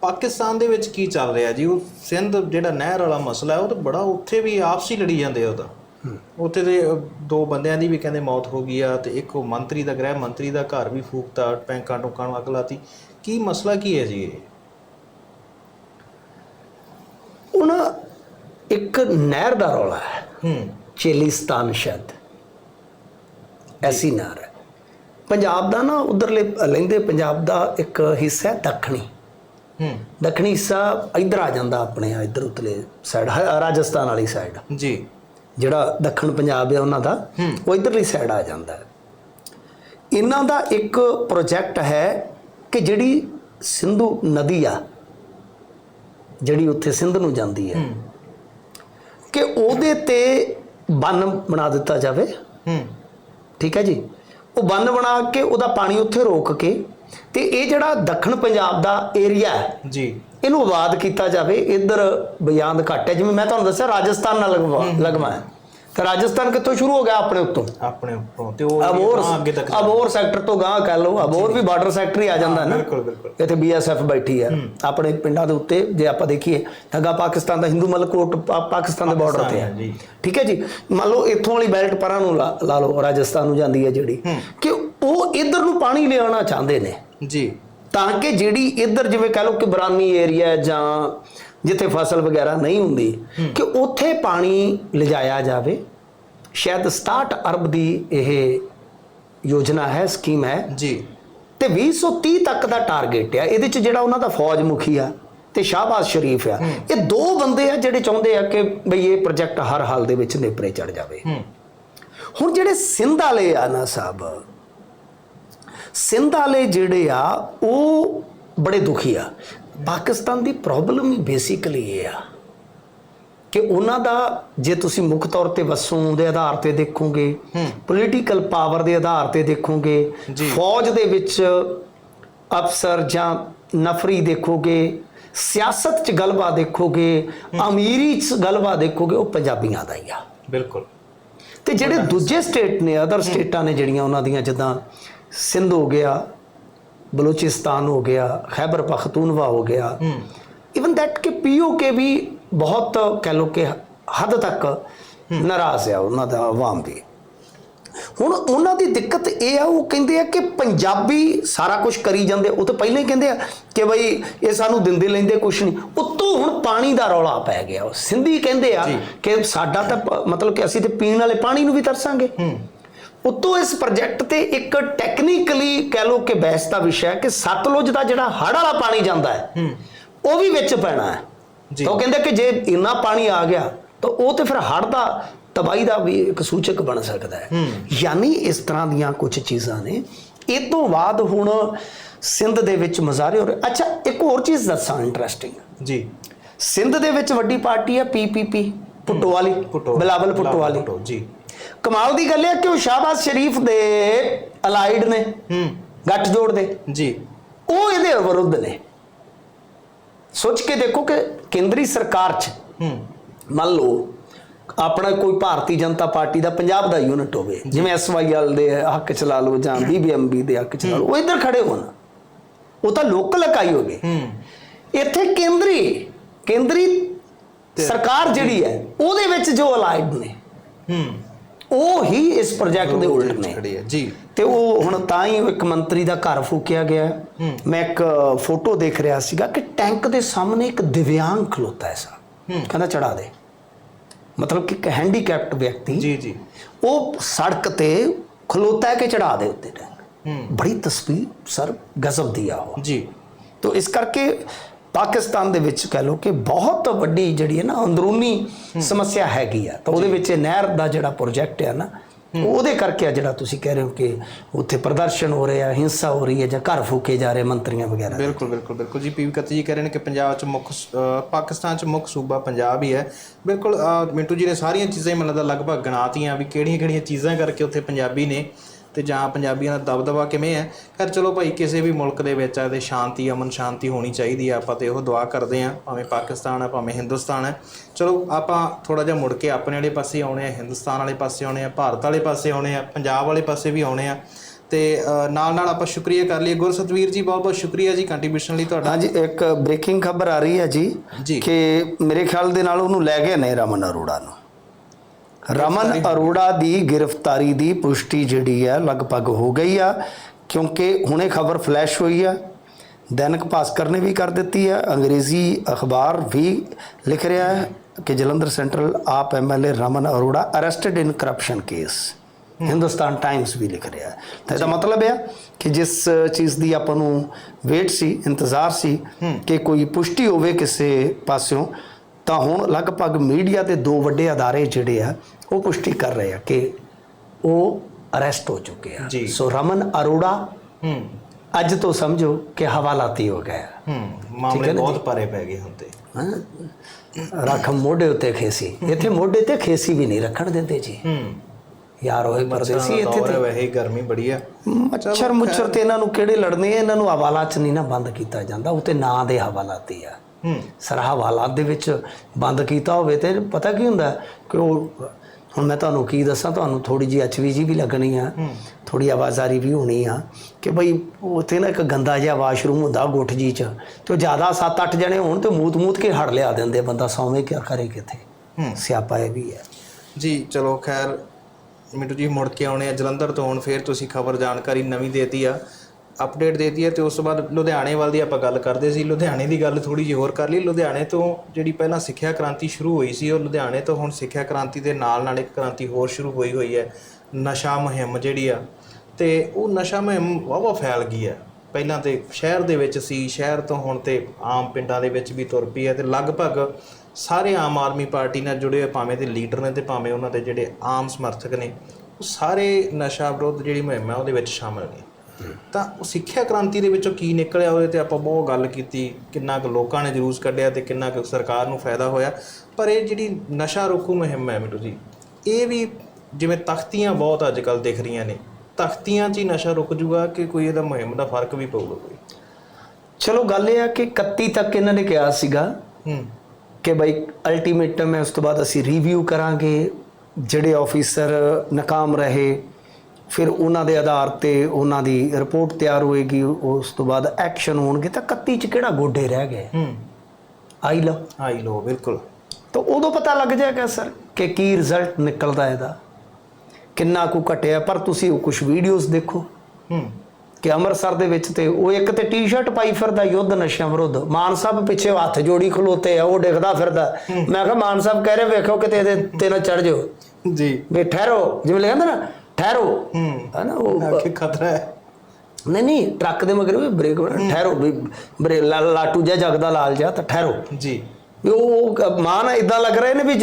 ਪਾਕਿਸਤਾਨ ਦੇ ਵਿੱਚ ਕੀ ਚੱਲ ਰਿਹਾ ਜੀ? ਉਹ ਸਿੰਧ ਜਿਹੜਾ ਨਹਿਰ ਵਾਲਾ ਮਸਲਾ ਹੈ ਉਹ ਤਾਂ ਬੜਾ ਉੱਥੇ ਵੀ ਆਪਸੀ ਲੜੀ ਜਾਂਦੇ ਆ ਉਹਦਾ ਉੱਥੇ ਦੇ ਦੋ ਬੰਦਿਆਂ ਦੀ ਵੀ ਕਹਿੰਦੇ ਮੌਤ ਹੋ ਗਈ ਆ ਤੇ ਇੱਕ ਉਹ ਮੰਤਰੀ ਦਾ ਗ੍ਰਹਿ ਮੰਤਰੀ ਦਾ ਘਰ ਵੀ ਫੂਕਤਾ ਟੈਂਕਾਂ ਟੁਕਾਂ ਨੂੰ ਅੱਗ ਲਾਤੀ। ਕੀ ਮਸਲਾ ਕੀ ਹੈ ਜੀ ਇਹ? ਹੁਣ ਇੱਕ ਨਹਿਰ ਦਾ ਰੌਲਾ ਹੈ। ਹੂੰ। ਚੇਲਿਸਤਾਨ ਸ਼ਾਇਦ ਐਸੀ ਨਹਿਰ ਹੈ। ਪੰਜਾਬ ਦਾ ਨਾ ਉਧਰਲੇ ਲੈਂਦੇ ਪੰਜਾਬ ਦਾ ਇੱਕ ਹਿੱਸਾ ਦੱਖਣੀ। ਦੱਖਣੀ ਹਿੱਸਾ ਇੱਧਰ ਆ ਜਾਂਦਾ ਆਪਣੇ ਆ ਇੱਧਰ ਉਤਲੇ ਸਾਈਡ ਰਾਜਸਥਾਨ ਵਾਲੀ ਸਾਈਡ ਜੀ। ਜਿਹੜਾ ਦੱਖਣ ਪੰਜਾਬ ਹੈ ਉਹਨਾਂ ਦਾ ਉਹ ਇਧਰਲੀ ਸਾਈਡ ਆ ਜਾਂਦਾ। ਹੈ ਇਹਨਾਂ ਦਾ ਇੱਕ ਪ੍ਰੋਜੈਕਟ ਹੈ ਕਿ ਜਿਹੜੀ ਸਿੰਧੂ ਨਦੀ ਆ ਜਿਹੜੀ ਉੱਥੇ ਸਿੰਧ ਨੂੰ ਜਾਂਦੀ ਹੈ। ਕਿ ਉਹਦੇ ਤੇ ਬੰਨ ਬਣਾ ਦਿੱਤਾ ਜਾਵੇ। ਹੂੰ। ਠੀਕ ਹੈ ਜੀ? ਉਹ ਬੰਨ ਬਣਾ ਕੇ ਉਹਦਾ ਪਾਣੀ ਉੱਥੇ ਰੋਕ ਕੇ ਤੇ ਇਹ ਜਿਹੜਾ ਦੱਖਣ ਪੰਜਾਬ ਦਾ ਏਰੀਆ ਹੈ ਜੀ। ਇਹਨੂੰ ਆਬਾਦ ਕੀਤਾ ਜਾਵੇ ਇੱਧਰ ਬਿਆਨ ਘੱਟ ਹੈ। ਜਿਵੇਂ ਮੈਂ ਤੁਹਾਨੂੰ ਦੱਸਿਆ ਰਾਜਸਥਾਨ ਨਾਲ ਲਗਵਾ ਲਗਵਾ ਹੈ ਤੇ ਰਾਜਸਥਾਨ ਕਿੱਥੋਂ ਸ਼ੁਰੂ ਹੋ ਗਿਆ ਆਪਣੇ ਉੱਤੋਂ? ਆਪਣੇ ਉੱਪਰੋਂ ਤੇ ਉਹ ਅਬੋਰ ਗਾਂਹ ਅੱਗੇ ਤੱਕ ਅਬੋਰ ਸੈਕਟਰ ਤੋਂ ਗਾਂ ਕਹਿ ਲਓ ਅਬੋਰ ਵੀ ਬਾਰਡਰ ਸੈਕਟਰ ਹੀ। ਆ ਜਾਂਦਾ ਨਾ। ਬਿਲਕੁਲ ਬਿਲਕੁਲ। ਇੱਥੇ ਬੀਐਸਐਫ ਬੈਠੀ ਹੈ। ਆਪਣੇ ਪਿੰਡਾਂ ਦੇ ਉੱਤੇ ਜੇ ਆਪਾਂ ਦੇਖੀਏ ਹੈਗਾ ਪਾਕਿਸਤਾਨ ਦਾ ਹਿੰਦੂ ਮਲਕੋਟ ਪਾਕਿਸਤਾਨ ਦੇ ਬਾਰਡਰ ਤੇ ਹੈ। ਠੀਕ ਹੈ ਜੀ? ਮੰਨ ਲਓ ਇੱਥੋਂ ਵਾਲੀ ਬੈਲਟ ਪਰਾਂ ਨੂੰ ਲਾ ਲਓ ਰਾਜਸਥਾਨ ਨੂੰ ਜਾਂਦੀ ਹੈ ਜਿਹੜੀ। ਕਿ ਉਹ ਇੱਧਰ ਨੂੰ ਪਾਣੀ ਲਿਆਉਣਾ ਚਾਹੁੰਦੇ ਨੇ। ਜੀ। ਤਾਂ ਕਿ ਜਿਹੜੀ ਇੱਧਰ ਜਿਵੇਂ ਕਹ ਲਓ ਕਿ ਬਰਾਨੀ ਏਰੀਆ ਜਾਂ ਜਿੱਥੇ ਫਸਲ ਵਗੈਰਾ ਨਹੀਂ ਹੁੰਦੀ ਕਿ ਉੱਥੇ ਪਾਣੀ ਲਿਜਾਇਆ ਜਾਵੇ। ਸ਼ਾਇਦ 67 ਅਰਬ ਦੀ ਇਹ ਯੋਜਨਾ ਹੈ ਸਕੀਮ ਹੈ। ਜੀ। ਤੇ 2030 ਤੱਕ ਦਾ ਟਾਰਗੇਟ ਆ। ਇਹਦੇ ਚ ਜਿਹੜਾ ਉਹਨਾਂ ਦਾ ਫੌਜ ਮੁਖੀ ਆ ਤੇ ਸ਼ਾਹਬਾਜ਼ ਸ਼ਰੀਫ ਆ। ਇਹ ਦੋ ਬੰਦੇ ਆ ਜਿਹੜੇ ਚਾਹੁੰਦੇ ਆ ਕਿ ਬਈ ਇਹ ਪ੍ਰੋਜੈਕਟ ਹਰ ਹਾਲ ਦੇ ਵਿੱਚ ਨੇਪਰੇ ਚੜ ਜਾਵੇ। ਹੁਣ ਜਿਹੜੇ ਸਿੰਧ ਵਾਲੇ ਆ ਨਾ ਸਾਹਿਬ ਸਿੰਧ ਵਾਲੇ ਜਿਹੜੇ ਆ ਉਹ ਬੜੇ ਦੁਖੀ ਆ। ਪਾਕਿਸਤਾਨ ਦੀ ਪ੍ਰੋਬਲਮ ਹੀ ਬੇਸਿਕਲੀ ਇਹ ਆ ਕਿ ਉਹਨਾਂ ਦਾ ਜੇ ਤੁਸੀਂ ਮੁੱਖ ਤੌਰ ਤੇ ਵਸੋਂ ਦੇ ਆਧਾਰ ਤੇ ਦੇਖੋਗੇ ਪੋਲੀਟੀਕਲ ਪਾਵਰ ਦੇ ਆਧਾਰ ਤੇ ਦੇਖੋਗੇ ਫੌਜ ਦੇ ਵਿੱਚ ਅਫਸਰ ਜਾਂ ਨਫਰੀ ਦੇਖੋਗੇ ਸਿਆਸਤ 'ਚ ਗਲਬਾ ਦੇਖੋਗੇ ਅਮੀਰੀ 'ਚ ਗਲਬਾ ਦੇਖੋਗੇ ਉਹ ਪੰਜਾਬੀਆਂ ਦਾ ਹੀ ਆ। ਬਿਲਕੁਲ। ਤੇ ਜਿਹੜੇ ਦੂਜੇ ਸਟੇਟ ਨੇ ਅਦਰ ਸਟੇਟਾਂ ਨੇ ਜਿਹੜੀਆਂ ਉਹਨਾਂ ਦੀਆਂ ਜਿੱਦਾਂ ਸਿੰਧ ਹੋ ਗਿਆ ਬਲੋਚਿਸਤਾਨ ਹੋ ਗਿਆ ਖੈਬਰ ਪਖਤੂਨਵਾ ਹੋ ਗਿਆ। ਇਵਨ ਦੈਟ ਕਿ ਪੀਓਕੇ ਵੀ ਬਹੁਤ ਕਹਿ ਲੋ ਕਿ ਹੱਦ ਤੱਕ ਨਾਰਾਜ਼ ਆ ਉਹਨਾਂ ਦਾ ਆਵਾਮ ਵੀ। ਹੁਣ ਉਹਨਾਂ ਦੀ ਦਿੱਕਤ ਇਹ ਆ ਉਹ ਕਹਿੰਦੇ ਆ ਕਿ ਪੰਜਾਬੀ ਸਾਰਾ ਕੁਝ ਕਰੀ ਜਾਂਦੇ ਉਹ ਤਾਂ ਪਹਿਲਾਂ ਹੀ ਕਹਿੰਦੇ ਆ ਕਿ ਬਈ ਇਹ ਸਾਨੂੰ ਦਿੰਦੇ ਲੈਂਦੇ ਕੁਝ ਨਹੀਂ। ਉੱਤੋਂ ਹੁਣ ਪਾਣੀ ਦਾ ਰੌਲਾ ਪੈ ਗਿਆ। ਉਹ ਸਿੰਧੀ ਕਹਿੰਦੇ ਆ ਕਿ ਸਾਡਾ ਤਾਂ ਮਤਲਬ ਕਿ ਅਸੀਂ ਤੇ ਪੀਣ ਵਾਲੇ ਪਾਣੀ ਨੂੰ ਵੀ ਤਰਸਾਂਗੇ। ਉੱਤੋਂ ਇਸ ਪ੍ਰੋਜੈਕਟ ਤੇ ਇੱਕ ਟੈਕਨੀਕਲੀ ਕਹਿ ਲੋ ਕਿ ਬਹਿਸ ਦਾ ਵਿਸ਼ਾ ਹੈ ਕਿ ਸਤਲੁਜ ਦਾ ਜਿਹੜਾ ਹੜ੍ਹ ਵਾਲਾ ਪਾਣੀ ਜਾਂਦਾ ਹੈ ਉਹ ਵੀ ਵਿੱਚ ਪੈਣਾ ਹੈ। ਤਾਂ ਉਹ ਕਹਿੰਦੇ ਕਿ ਜੇ ਇੰਨਾ ਪਾਣੀ ਆ ਗਿਆ ਤਾਂ ਉਹ ਤੇ ਫਿਰ ਹੜ੍ਹ ਦਾ ਤਬਾਹੀ ਦਾ ਵੀ ਇੱਕ ਸੂਚਕ ਬਣ ਸਕਦਾ ਹੈ। ਯਾਨੀ ਇਸ ਤਰ੍ਹਾਂ ਦੀਆਂ ਕੁਝ ਚੀਜ਼ਾਂ ਨੇ। ਇਹ ਤੋਂ ਬਾਅਦ ਹੁਣ ਸਿੰਧ ਦੇ ਵਿੱਚ ਮਜ਼ਾਰੇ ਹੋ ਰਹੇ। ਅੱਛਾ ਇੱਕ ਹੋਰ ਚੀਜ਼ ਦੱਸਾਂ ਇੰਟਰਸਟਿੰਗ ਜੀ। ਸਿੰਧ ਦੇ ਵਿੱਚ ਵੱਡੀ ਪਾਰਟੀ ਹੈ ਪੀਪੀਪੀ ਪੁੱਟੋ ਬਿਲਾਵਲ ਪੁੱਟੋਵਾਲੀ। ਪੁੱਟੋ, ਜੀ। ਕਮਾਲ ਦੀ ਗੱਲ ਹੈ ਕਿ ਉਹ ਸ਼ਾਹਬਾਜ਼ ਸ਼ਰੀਫ ਦੇ ਅਲਾਈਡ ਨੇ ਹੂੰ। ਗੱਠਜੋੜ ਦੇ। ਜੀ। ਉਹ ਇਹਦੇ ਵਿਰੁੱਧ ਨੇ। ਸੋਚ ਕੇ ਦੇਖੋ ਕਿ ਕੇਂਦਰੀ ਸਰਕਾਰ 'ਚ ਹੂੰ। ਮੰਨ ਲਓ ਆਪਣਾ ਕੋਈ ਭਾਰਤੀ ਜਨਤਾ ਪਾਰਟੀ ਦਾ ਪੰਜਾਬ ਦਾ ਯੂਨਿਟ ਹੋਵੇ ਜਿਵੇਂ ਐਸਵਾਈਐਲ ਦੇ ਹੱਕ ਚ ਲਾ ਲਓ ਜਾਂ ਬੀਬੀਐਮਬੀ ਦੇ ਹੱਕ ਚ ਲਾ ਲਓ ਉਹ ਇੱਧਰ ਖੜੇ ਹੋਣ। ਉਹ ਤਾਂ ਲੋਕਲ ਇਕਾਈ ਹੋ ਹੂੰ। ਇੱਥੇ ਕੇਂਦਰੀ ਕੇਂਦਰੀ ਸਰਕਾਰ ਜਿਹੜੀ ਹੈ ਉਹਦੇ ਵਿੱਚ ਜੋ ਅਲਾਈਡ ਨੇ ਹੂੰ। ਉਹ ਹੀ ਇਸ ਪ੍ਰੋਜੈਕਟ ਦੇ ਉਲਟ ਨੇ। ਜੀ। ਤੇ ਉਹ ਹੁਣ ਤਾਂ ਹੀ ਇੱਕ ਮੰਤਰੀ ਦਾ ਘਰ ਫੂਕਿਆ ਗਿਆ। ਮੈਂ ਇੱਕ ਫੋਟੋ ਦੇਖ ਰਿਹਾ ਸੀਗਾ ਕਿ ਟੈਂਕ ਦੇ ਸਾਹਮਣੇ ਇੱਕ ਦਿਵਿਆਂਗ ਖਲੋਤਾ ਹੈ ਸਾ। ਕਹਿੰਦਾ ਚੜਾ ਦੇ। ਮਤਲਬ ਕਿ ਇੱਕ ਹੈਂਡੀਕੈਪਟ ਵਿਅਕਤੀ ਜੀ ਜੀ। ਉਹ ਸੜਕ ਤੇ ਖਲੋਤਾ ਹੈ ਕਿ ਚੜਾ ਦੇ ਉੱਤੇ ਟੈਂਕ। ਬੜੀ ਤਸਵੀਰ ਸਰ ਗਜ਼ਬ ਦੀ ਆ ਉਹ। ਜੀ। ਤੋ ਇਸ ਕਰਕੇ ਪਾਕਿਸਤਾਨ ਦੇ ਵਿੱਚ ਕਹਿ ਲਓ ਕਿ ਬਹੁਤ ਵੱਡੀ ਜਿਹੜੀ ਹੈ ਨਾ ਅੰਦਰੂਨੀ ਸਮੱਸਿਆ ਹੈਗੀ ਆ। ਤਾਂ ਉਹਦੇ ਵਿੱਚ ਇਹ ਨਹਿਰ ਦਾ ਜਿਹੜਾ ਪ੍ਰੋਜੈਕਟ ਹੈ ਨਾ ਉਹਦੇ ਕਰਕੇ ਆ ਜਿਹੜਾ ਤੁਸੀਂ ਕਹਿ ਰਹੇ ਹੋ ਕਿ ਉੱਥੇ ਪ੍ਰਦਰਸ਼ਨ ਹੋ ਰਿਹਾ ਹਿੰਸਾ ਹੋ ਰਹੀ ਹੈ ਜਾਂ ਘਰ ਫੂਕੇ ਜਾ ਰਹੇ ਮੰਤਰੀਆਂ ਵਗੈਰਾ। ਬਿਲਕੁਲ ਬਿਲਕੁਲ ਬਿਲਕੁਲ। ਜੀ ਪੀਵੀ ਕੱਤੀ ਜੀ ਕਹਿ ਰਹੇ ਨੇ ਕਿ ਪੰਜਾਬ ਚ ਮੁੱਖ ਪਾਕਿਸਤਾਨ ਚ ਮੁੱਖ ਸੂਬਾ ਪੰਜਾਬ ਹੀ ਹੈ। ਬਿਲਕੁਲ ਮਿੰਟੂ ਜੀ ਨੇ ਸਾਰੀਆਂ ਚੀਜ਼ਾਂ ਹੀ ਮੈਨੂੰ ਲੱਗਦਾ ਲਗਭਗ ਗਣਾਤੀਆਂ ਵੀ ਕਿਹੜੀਆਂ ਕਿਹੜੀਆਂ ਚੀਜ਼ਾਂ ਕਰਕੇ ਉੱਥੇ ਪੰਜਾਬੀ ਨੇ ਤੇ ਜਾਂ ਪੰਜਾਬੀਆਂ ਦਾ ਦਬਦਬਾ ਕਿਵੇਂ ਹੈ? ਖੈਰ ਚਲੋ ਭਾਈ ਕਿਸੇ ਵੀ ਮੁਲਕ ਦੇ ਵਿੱਚ ਇਹਦੇ ਸ਼ਾਂਤੀ ਅਮਨ ਸ਼ਾਂਤੀ ਹੋਣੀ ਚਾਹੀਦੀ ਆ ਆਪਾਂ ਤੇ ਉਹ ਦੁਆ ਕਰਦੇ ਆ ਭਾਵੇਂ ਪਾਕਿਸਤਾਨ ਹੈ ਭਾਵੇਂ ਹਿੰਦੁਸਤਾਨ ਹੈ। ਚਲੋ ਆਪਾਂ ਥੋੜਾ ਜਿਹਾ ਮੁੜ ਕੇ ਆਪਣੇ ਵਾਲੇ ਪਾਸੇ ਆਉਣੇ ਆ ਹਿੰਦੁਸਤਾਨ ਵਾਲੇ ਪਾਸੇ ਆਉਣੇ ਆ ਭਾਰਤ ਵਾਲੇ ਪਾਸੇ ਆਉਣੇ ਆ ਪੰਜਾਬ ਵਾਲੇ ਪਾਸੇ ਵੀ ਆਉਣੇ ਆ ਤੇ ਨਾਲ ਨਾਲ ਆਪਾਂ ਸ਼ੁਕਰੀਆ ਕਰ ਲਈਏ। ਗੁਰਸਤਵੀਰ ਜੀ ਬਹੁਤ ਬਹੁਤ ਸ਼ੁਕਰੀਆ ਜੀ ਕੰਟਰੀਬਿਊਸ਼ਨ ਲਈ ਤੁਹਾਡਾ। ਹਾਂਜੀ ਇੱਕ ਬ੍ਰੇਕਿੰਗ ਖਬਰ ਆ ਰਹੀ ਹੈ ਜੀ ਜੀ। ਕਿ ਮੇਰੇ ਖਿਆਲ ਦੇ ਨਾਲ ਉਹਨੂੰ ਲੈ ਗਏ ਨੇ ਰਮਨ ਅਰੋੜਾ ਨੂੰ। ਰਮਨ ਅਰੋੜਾ ਦੀ ਗ੍ਰਿਫਤਾਰੀ ਦੀ ਪੁਸ਼ਟੀ ਜਿਹੜੀ ਹੈ ਲਗਭਗ ਹੋ ਗਈ ਆ ਕਿਉਂਕਿ ਹੁਣੇ ਖਬਰ ਫਲੈਸ਼ ਹੋਈ ਆ। ਦੈਨਿਕ ਭਾਸਕਰ ਨੇ ਵੀ ਕਰ ਦਿੱਤੀ ਹੈ ਅੰਗਰੇਜ਼ੀ ਅਖਬਾਰ ਵੀ ਲਿਖ ਰਿਹਾ ਹੈ ਕਿ Jalandhar central AAP MLA Raman Arora arrested in corruption case. Hindustan Times ਵੀ ਲਿਖ ਰਿਹਾ ਹੈ। ਤਾਂ ਇਹਦਾ ਮਤਲਬ ਹੈ ਕਿ ਜਿਸ ਚੀਜ਼ ਦੀ ਆਪਾਂ ਨੂੰ ਵੇਟ ਸੀ ਇੰਤਜ਼ਾਰ ਸੀ ਕਿ ਕੋਈ ਪੁਸ਼ਟੀ ਹੋਵੇ ਕਿਸੇ ਪਾਸਿਓਂ ਤਾਂ ਹੁਣ ਲਗਭਗ ਮੀਡੀਆ ਤੇ ਦੋ ਵੱਡੇ ਅਦਾਰੇ ਜਿਹੜੇ ਆ ਉਹ ਪੁਸ਼ਟੀ ਕਰ ਰਹੇ ਆ ਕਿ ਉਹ ਅਰੈਸਟ ਹੋ ਚੁੱਕੇ ਆ। ਸੋ ਰਮਨ ਅਰੋੜਾ ਹੂੰ। ਅੱਜ ਤੋਂ ਸਮਝੋ ਕਿ ਹਵਾਲਾਤੀ ਹੋ ਗਿਆ। ਹੂੰ ਮਾਮਲੇ ਬਹੁਤ ਭਾਰੇ ਪੈ ਗਏ ਹੁਣ ਤੇ। ਹਾਂ। ਰੱਖ ਮੋਢੇ ਉੱਤੇ ਖੇਸੀ। ਇੱਥੇ ਮੋਢੇ ਤੇ ਖੇਸੀ ਵੀ ਨਹੀਂ ਰੱਖਣ ਦਿੰਦੇ ਜੀ। ਹੂੰ। ਯਾਰ ਉਹ ਪਰਦੇਸੀ ਇੱਥੇ ਹੈ ਵੈਸੇ ਗਰਮੀ ਬੜੀ ਆ। ਮੱਛਰ ਮੁੱਛਰ ਤੇ ਇਹਨਾਂ ਨੂੰ ਕਿਹੜੇ ਲੜਨੇ ਆ? ਇਹਨਾਂ ਨੂੰ ਹਵਾਲਾ ਚ ਨਹੀਂ ਨਾ ਬੰਦ ਕੀਤਾ ਜਾਂਦਾ। ਉਹ ਤੇ ਨਾਂ ਦੇ ਹਵਾਲਾਤੀ ਆ। ਹੂੰ। ਸਰ ਹਵਾਲਾਤ ਦੇ ਵਿੱਚ ਬੰਦ ਕੀਤਾ ਹੋਵੇ ਤੇ ਪਤਾ ਕੀ ਹੁੰਦਾ ਕਿ ਉਹ ਹੁਣ ਮੈਂ ਤੁਹਾਨੂੰ ਕੀ ਦੱਸਾਂ ਤੁਹਾਨੂੰ ਥੋੜੀ ਜੀ ਵੀ ਲੱਗਣੀ ਆ। ਥੋੜੀ ਆਵਾਜ਼ਾਰੀ ਵੀ ਹੋਣੀ ਆ ਕਿ ਬਈ ਉੱਥੇ ਨਾ ਇੱਕ ਗੰਦਾ ਜਿਹਾ ਵਾਸ਼ਰੂਮ ਹੁੰਦਾ ਗੁੱਠ ਜੀ ਚ ਤੇ ਜ਼ਿਆਦਾ 7-8 ਜਣੇ ਹੋਣ ਤੇ ਮੂਤ ਮੂਤ ਕੇ ਹੜ ਲਿਆ ਦਿੰਦੇ ਬੰਦਾ ਸੌਵੇਂ ਕਿਆ ਕਰੇ ਕਿੱਥੇ। ਸਿਆਪਾ ਇਹ ਵੀ ਹੈ। ਜੀ ਚਲੋ ਖੈਰ ਮਿੰਟੂ ਜੀ ਮੁੜ ਕੇ ਆਉਣੇ ਆ ਜਲੰਧਰ ਤੋਂ ਹੁਣ ਫੇਰ ਤੁਸੀਂ ਖਬਰ ਜਾਣਕਾਰੀ ਨਵੀਂ ਦੇਤੀ ਆ। ਅਪਡੇਟ ਦੇਤੀ ਹੈ ਤੇ ਉਸ ਤੋਂ ਬਾਅਦ ਲੁਧਿਆਣੇ ਵੱਲ ਦੀ ਆਪਾਂ ਗੱਲ ਕਰਦੇ ਸੀ। ਲੁਧਿਆਣੇ ਦੀ ਗੱਲ ਥੋੜੀ ਜਿਹੀ ਹੋਰ ਕਰ ਲਈ। ਲੁਧਿਆਣੇ ਤੋਂ ਜਿਹੜੀ ਪਹਿਲਾਂ ਸਿੱਖਿਆ ਕ੍ਰਾਂਤੀ ਸ਼ੁਰੂ ਹੋਈ ਸੀ, ਉਹ ਲੁਧਿਆਣੇ ਤੋਂ ਹੁਣ ਸਿੱਖਿਆ ਕ੍ਰਾਂਤੀ ਦੇ ਨਾਲ ਨਾਲ ਇੱਕ ਕ੍ਰਾਂਤੀ ਹੋਰ ਸ਼ੁਰੂ ਹੋਈ ਹੋਈ ਹੈ, ਨਸ਼ਾ ਮੁਹਿੰਮ ਜਿਹੜੀ ਆ। ਤੇ ਉਹ ਨਸ਼ਾ ਮੁਹਿੰਮ ਵਾਹਵਾ ਫੈਲ ਗਈ ਹੈ। ਪਹਿਲਾਂ ਤੇ ਸ਼ਹਿਰ ਦੇ ਵਿੱਚ ਸੀ, ਸ਼ਹਿਰ ਤੋਂ ਹੁਣ ਤੇ ਆਮ ਪਿੰਡਾਂ ਦੇ ਵਿੱਚ ਵੀ ਤੁਰ ਪਈ ਹੈ ਤੇ ਲਗਭਗ ਸਾਰੇ ਆਮ ਆਦਮੀ ਪਾਰਟੀ ਨਾਲ ਜੁੜੇ ਹੋਏ, ਭਾਵੇਂ ਦੇ ਲੀਡਰ ਨੇ ਤੇ ਭਾਵੇਂ ਉਹਨਾਂ ਦੇ ਜਿਹੜੇ ਆਮ ਸਮਰਥਕ ਨੇ, ਉਹ ਸਾਰੇ ਨਸ਼ਾ ਵਿਰੋਧ ਜਿਹੜੀ ਮੁਹਿੰਮ ਹੈ ਉਹਦੇ ਵਿੱਚ ਸ਼ਾਮਲ ਨੇ। ਤਾਂ ਉਹ ਸਿੱਖਿਆ ਕ੍ਰਾਂਤੀ ਦੇ ਵਿੱਚੋਂ ਕੀ ਨਿਕਲਿਆ ਉਹਦੇ ਤੇ ਆਪਾਂ ਬਹੁਤ ਗੱਲ ਕੀਤੀ ਕਿੰਨਾ ਕੁ ਲੋਕਾਂ ਨੇ ਜਲੂਸ ਕੱਢਿਆ ਤੇ ਕਿੰਨਾ ਕੁ ਸਰਕਾਰ ਨੂੰ ਫਾਇਦਾ ਹੋਇਆ। ਪਰ ਇਹ ਜਿਹੜੀ ਨਸ਼ਾ ਰੋਕੂ ਮੁਹਿੰਮ ਹੈ ਮਿੱਟੂ ਜੀ ਇਹ ਵੀ ਜਿਵੇਂ ਤਖਤੀਆਂ ਬਹੁਤ ਅੱਜ ਕੱਲ ਦਿਖ ਰਹੀਆਂ ਨੇ। ਤਖਤੀਆਂ 'ਚ ਹੀ ਨਸ਼ਾ ਰੁਕ ਜੂਗਾ ਕਿ ਕੋਈ ਇਹਦਾ ਮੁਹਿੰਮ ਦਾ ਫ਼ਰਕ ਵੀ ਪਊਗਾ ਕੋਈ? ਚਲੋ ਗੱਲ ਇਹ ਆ ਕਿ 31 ਤੱਕ ਇਹਨਾਂ ਨੇ ਕਿਹਾ ਸੀਗਾ ਹੂੰ। ਕਿ ਬਈ ਅਲਟੀਮੇਟਮ ਹੈ ਉਸ ਤੋਂ ਬਾਅਦ ਅਸੀਂ ਰਿਵਿਊ ਕਰਾਂਗੇ ਜਿਹੜੇ ਆਫੀਸਰ ਨਾਕਾਮ ਰਹੇ ਫਿਰ ਉਹਨਾਂ ਦੇ ਆਧਾਰ ਤੇ ਉਹਨਾਂ ਦੀ ਰਿਪੋਰਟ ਤਿਆਰ ਹੋਏਗੀ ਉਸ ਤੋਂ ਬਾਅਦ ਐਕਸ਼ਨ ਹੋਣਗੇ ਤਾਂ 31 ਚ ਕਿਹੜਾ ਗੋਡੇ ਰਹਿ ਗਏ? ਹੂੰ। ਆਈ ਲਓ। ਆਈ ਲੋ ਬਿਲਕੁਲ। ਤਾਂ ਉਦੋਂ ਪਤਾ ਲੱਗ ਜਾਏਗਾ ਸਰ ਕਿ ਕੀ ਰਿਜ਼ਲਟ ਨਿਕਲਦਾ ਇਹਦਾ। ਕਿੰਨਾ ਕੁ ਘਟਿਆ ਪਰ ਤੁਸੀਂ ਉਹ ਕੁਝ ਵੀਡੀਓਜ਼ ਦੇਖੋ। ਹੂੰ। ਕਿ ਅੰਮ੍ਰਿਤਸਰ ਦੇ ਵਿੱਚ ਤੇ ਉਹ ਇੱਕ ਤੇ ਟੀ-ਸ਼ਰਟ ਪਾਈ ਫਿਰਦਾ ਯੁੱਧ ਨਸ਼ਿਆਂ ਵਿਰੁੱਧ। ਮਾਨ ਸਾਹਿਬ ਪਿੱਛੇ ਹੱਥ ਜੋੜੀ ਖਲੋਤੇ ਆ ਉਹ ਡਿੱਗਦਾ ਫਿਰਦਾ। ਮੈਂ ਕਿਹਾ ਮਾਨ ਸਾਹਿਬ ਕਹਿ ਰਹੇ ਵੇਖੋ ਕਿਤੇ ਇਹਦੇ ਤੇ ਨਾ ਚੜ ਜਾਓ। ਜੀ। ਵੀ ਠਹਿਰੋ ਜਿਵੇਂ ਲਿਖਦਾ ਨਾ ਠਹਿਰੋ। ਹੂੰ। ਹਨਾ ਉਹ ਕਿ ਖਤਰਾ ਹੈ। ਨਹੀਂ ਨਹੀਂ ਟਰੱਕ ਦੇ ਮਗਰ ਵੀ ਬ੍ਰੇਕ ਠਹਿਰੋ ਵੀ ਬ੍ਰੇ ਲਾ- ਲਾਟੂ ਜਿਹਾ ਜਗਦਾ ਲਾਲ ਜਿਹਾ ਤਾਂ ਠਹਿਰੋ। ਜੀ। ਵੀ ਉਹ ਮਾਨ ਇਦਾਂ ਲੱਗ ਰਹੇ ਨੇ ਵੀ